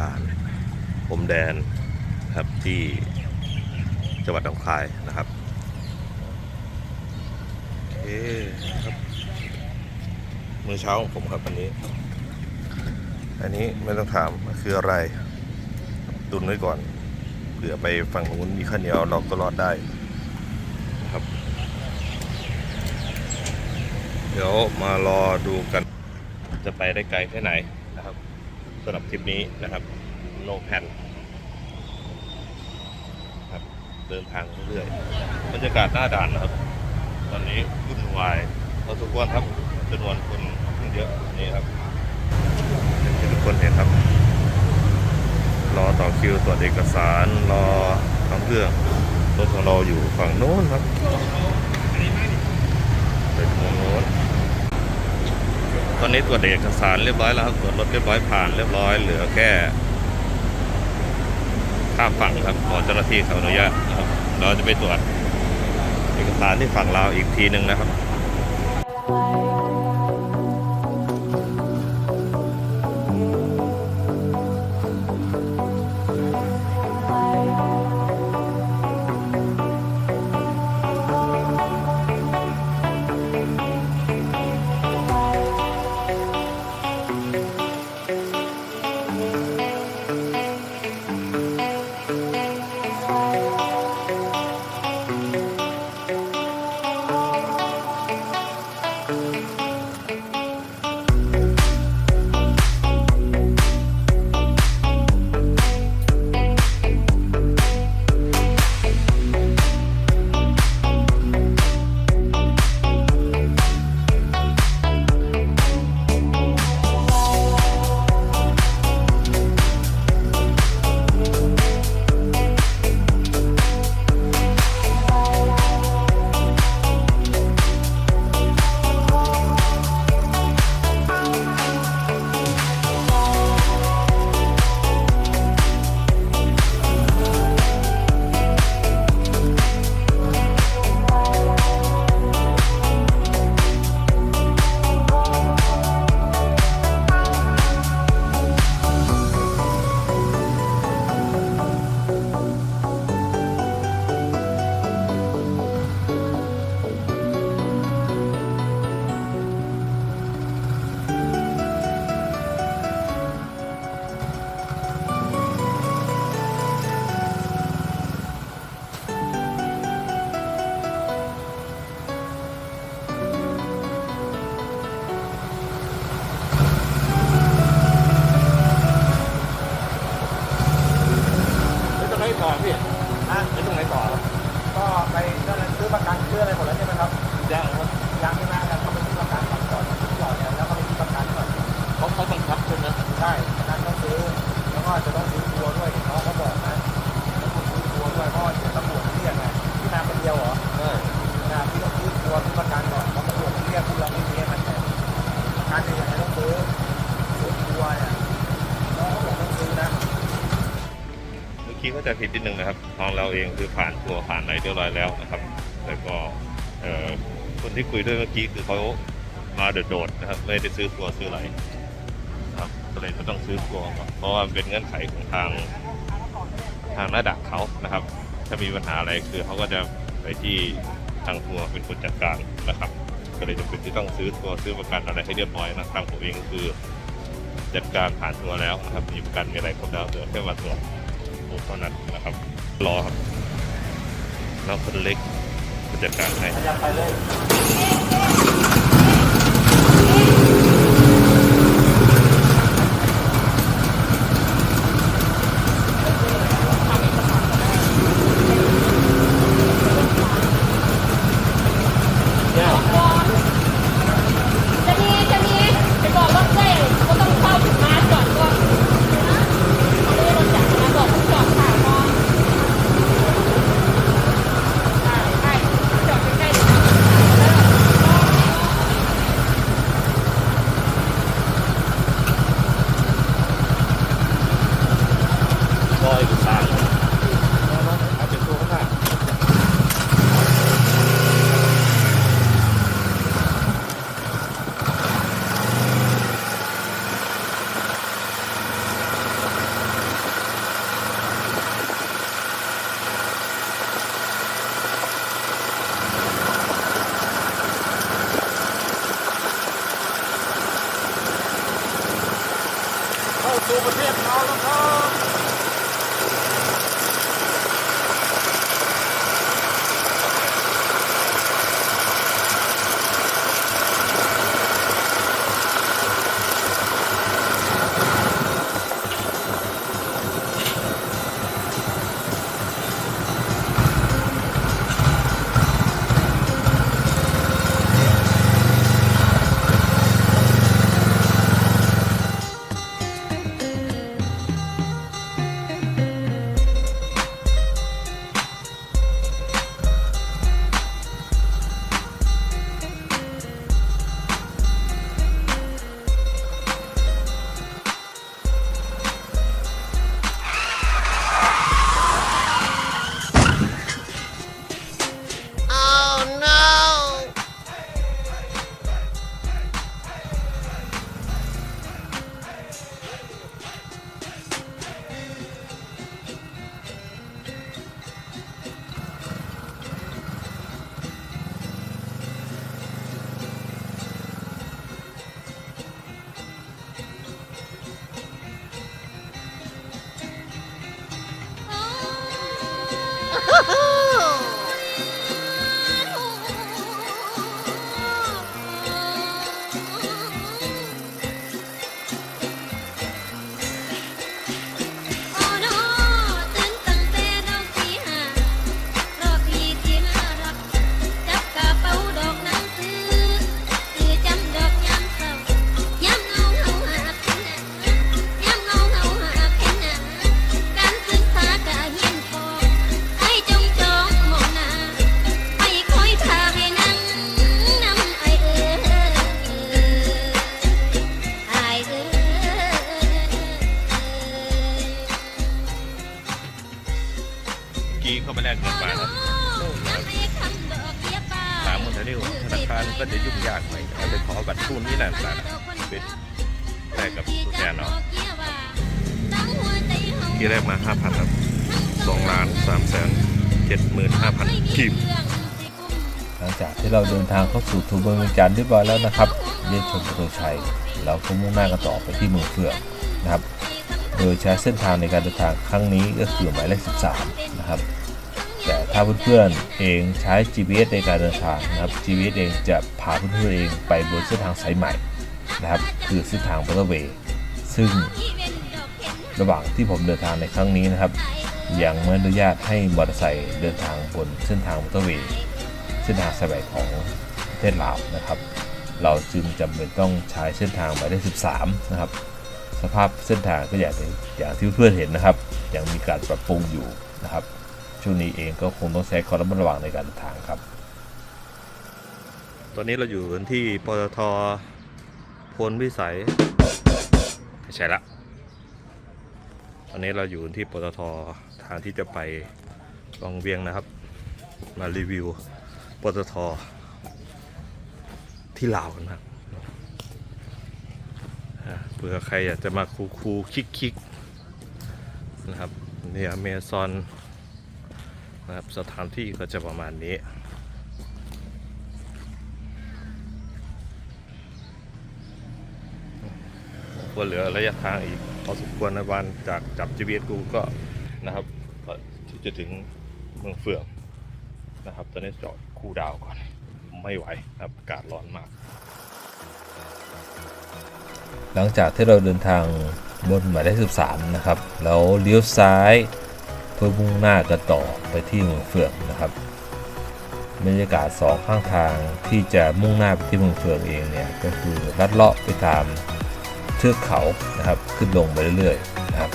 การผมแดนครับที่จังหวัดหนองคายนะครับโอเคครับมื้อเช้าของผมครับวันนี้ อันนี้ไม่ต้องถามคืออะไรตุนไว้ก่อนเผื่อไปฝั่งนู้นมีข้าวเหนียวเราก็รอดได้นะครับ เดี๋ยวมารอดูกันจะไปได้ไกลแค่ไหนนะครับ สำหรับทริปนี้นะครับโนแพนครับเดินทางเรื่อยๆบรรยากาศหน้าด่านนะครับ ตอนนี้วุ่นวายพอทุกวันครับจำนวนคนเยอะนี่ครับที่ทุกคนเห็นครับ รอต่อคิวตรวจเอกสารรอทำเรื่องรถของเราอยู่ฝั่งโน้นครับไปทางโน้น ตอนนี้ตรวจเอกสารเรียบร้อยแล้วครับตรวจรถเรียบร้อยผ่านเรียบร้อยเหลือแค่ข้ามฝั่งครับขอเจ้าหน้าที่เขาอนุญาตนะครับเราจะไปตรวจเอกสารที่ฝั่งลาวอีกทีหนึ่งนะครับ เมื่อกี้ก็จะผิดนิดนึงนะครับของเราเองคือผ่านตัวผ่านอะไรเรียบร้อยแล้วนะครับแต่ก็คนที่คุยด้วยเมื่อกี้คือเขามาโดดๆนะครับไม่ได้ซื้อตัวซื้ออะไรนะครับก็เลยจะต้องซื้อตัวก่อนเพราะว่าเป็นเงื่อนไขของทางทางหน้าดักเขานะครับ ถ้ามีปัญหาอะไรคือเขาก็จะไปที่ทางทัวร์เป็นคนจัดการนะครับ ก็เลยจะเป็นที่ต้องซื้อทัวร์ซื้อประกันอะไรให้เรียบร้อยนะทางผมเองคือจัดการผ่านทัวร์แล้วนะครับมีประกันมีอะไรครบแล้วเหลือแค่มาตรวจ เท่านั้นนะครับ รอครับ แล้วคนเล็กจัดการให้ เข้าไปแลกเงินมาครับถามคนแถวนี้ว่าธนาคารก็จะยุ่งยากไหมเอาไปขอบัตรตู้นี้นั่นนั่นเป็นแลกกับผู้แทนเนาะที่แรกมาห้าพันครับสองล้านสามแสนเจ็ดหมื่นห้าพันกีบหลังจากที่เราเดินทางเข้าสู่ทูเมืองจันทร์เรียบร้อยแล้วนะครับเรียกชมประตูชัยเราก็มุ่งหน้ากันต่อไปที่เมืองเฟืองนะครับ โดยใช้เส้นทางในการเดินทางครั้งนี้ก็คือหมายเลข 13 นะครับ แต่ถ้าเพื่อนๆเองใช้ GPS ในการเดินทางนะครับ GPS เองจะพาเพื่อนๆเองไปบนเส้นทางสายใหม่นะครับคือเส้นทางมอเตอร์เวซึ่งระหว่างที่ผมเดินทางในครั้งนี้นะครับยังไม่อนุญาตให้มอเตอร์ไซค์เดินทางบนเส้นทางมอเตอร์เวย์เส้นทางสายใหม่ของประเทศลาวนะครับ เราจึงจำเป็นต้องใช้เส้นทางหมายเลข13 นะครับ สภาพเส้นทางก็อย่างที่อย่างที่เพื่อนเห็นนะครับ ยังมีการปรับปรุงอยู่นะครับ ช่วงนี้เองก็คงต้องใช้ความระมัดระวังในการเดินทางครับ ตอนนี้เราอยู่กันที่ปตทพลวิสัยไม่ใช่ละตอนนี้เราอยู่ที่ปตททางที่จะไปลองเวียงนะครับ มารีวิวปตทที่ลาวกันครับเผื่อใครอยากจะมาคูคูคิกคิกนะครับเนี่ยเมซอน นะครับ สถานที่ก็จะประมาณนี้ ก็เหลือระยะทางอีกพอสมควรในวันจากจับ GPS กูก็นะครับก็ที่จะถึงเมืองเฟืองนะครับ ตอนนี้จอดคูลดาวก่อน ไม่ไหวนะครับอากาศร้อนมาก หลังจากที่เราเดินทางบนหมายเลข13 นะครับ แล้วเลี้ยวซ้าย พื่อมุ่งหน้ากันต่อไปที่เมืองเฟืองนะครับบรรยากาศสองข้างทางที่จะมุ่งหน้าไปที่เมืองเฟืองเองเนี่ยก็คือลัดเลาะไปตามเทือกเขานะครับขึ้นลงไปเรื่อยๆนะครับ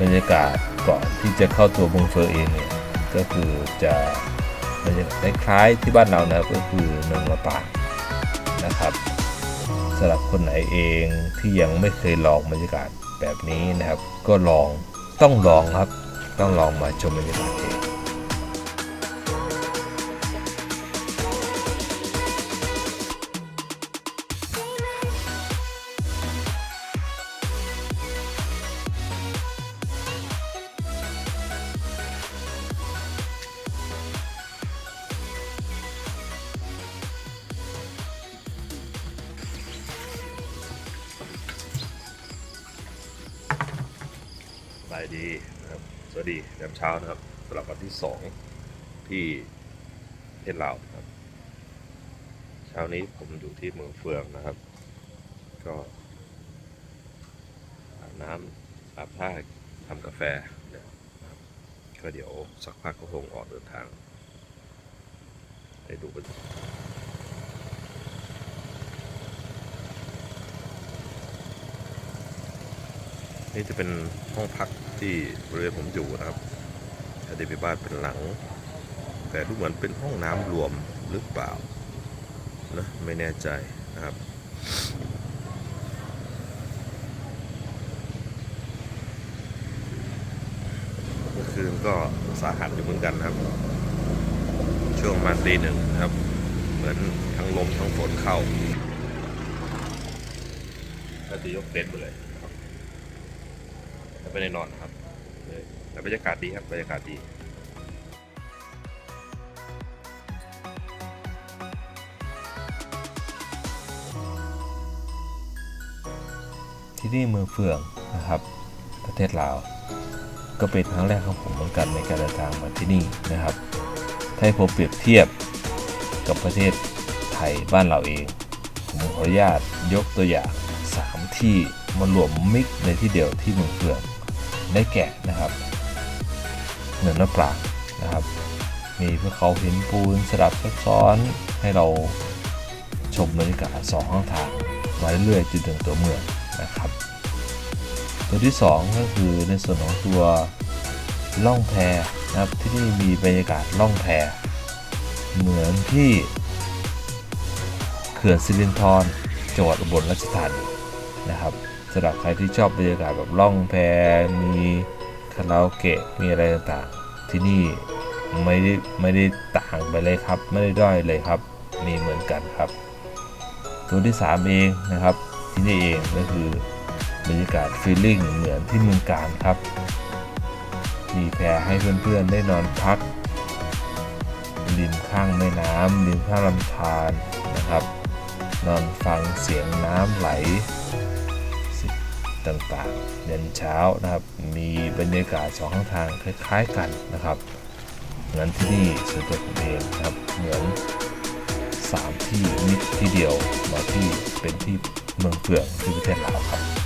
บรรยากาศก่อนที่จะเข้าตัวเมืองเฟืองเองเนี่ยก็คือจะบรรยากาศคล้ายๆที่บ้านเรานะครับก็คือเมืองละปางนะครับสำหรับคนไหนเองที่ยังไม่เคยลองบรรยากาศแบบนี้นะครับ ก็ลองต้องลองครับ ต้องลองมาชมบรรยากาศเองสบายดี สวัสดียามเช้านะครับสำหรับวันที่สองที่ประเทศลาวนะครับ เช้านี้ผมอยู่ที่เมืองเฟืองนะครับ ก็อาบน้ำอาบท่าทำกาแฟนะครับก็เดี๋ยวสักพักก็คงออกเดินทางไปดูกัน นี่จะเป็นห้องพักที่บริเวณผมอยู่นะครับถ้าได้ไปบ้านเป็นหลัง แต่ดูเหมือนเป็นห้องน้ำรวมหรือเปล่านะไม่แน่ใจนะครับเมื่อคืนก็สาหัสอยู่เหมือนกันครับ ช่วงมาตีหนึ่งครับ เหมือนทั้งลมทั้งฝนเข้าก็จะยกเต็นท์ไปเลย ไม่ได้นอนครับแต่บรรยากาศดีครับบรรยากาศดีที่นี่เมืองเฟืองนะครับ ประเทศลาว ก็เป็นครั้งแรกของผมเหมือนกันในการเดินทางมาที่นี่นะครับถ้าให้ผมเปรียบเทียบกับประเทศไทยบ้านเราเอง ผมขออนุญาตยกตัวอย่าง 3 ที่มารวมมิกในที่เดียวที่เมืองเฟือง ได้แก่นะครับเหนือน้ำปลางนะครับ มีภูเขาหินปูนสลับซับซ้อนให้เราชมบรรยากาศสองข้างทางมาเรื่อยๆจนถึงตัวเมืองนะครับ ตัวที่ 2 ก็คือในส่วนของตัวล่องแพนะครับที่นี่มีบรรยากาศล่องแพเหมือนที่เขื่อนสิรินธรจังหวัดอุบลราชธานีนะครับ สำหรับใครที่ชอบบรรยากาศแบบล่องแพมีคาราโอเกะมีอะไรต่างๆ ที่นี่ไม่ได้ไม่ได้ต่างไปเลยครับ ไม่ได้ด้อยเลยครับ มีเหมือนกันครับ ตัวที่ 3 เองนะครับ ที่นี่เองก็คือบรรยากาศฟีลลิ่งเหมือนที่เมืองการครับ มีแพรให้เพื่อนๆได้นอนพักริมข้างแม่น้ำริมข้างลำธารนะครับ นอนฟังเสียงน้ำไหล ต่างๆเย็นเช้านะครับ มีบรรยากาศสองข้างทางคล้ายๆกันนะครับนั้นที่นี่ส่วนตัวผมเองนะครับเหมือนสามที่นิดที่เดียวมาที่เป็นที่เมืองเฟืองที่ประเทศลาวครับ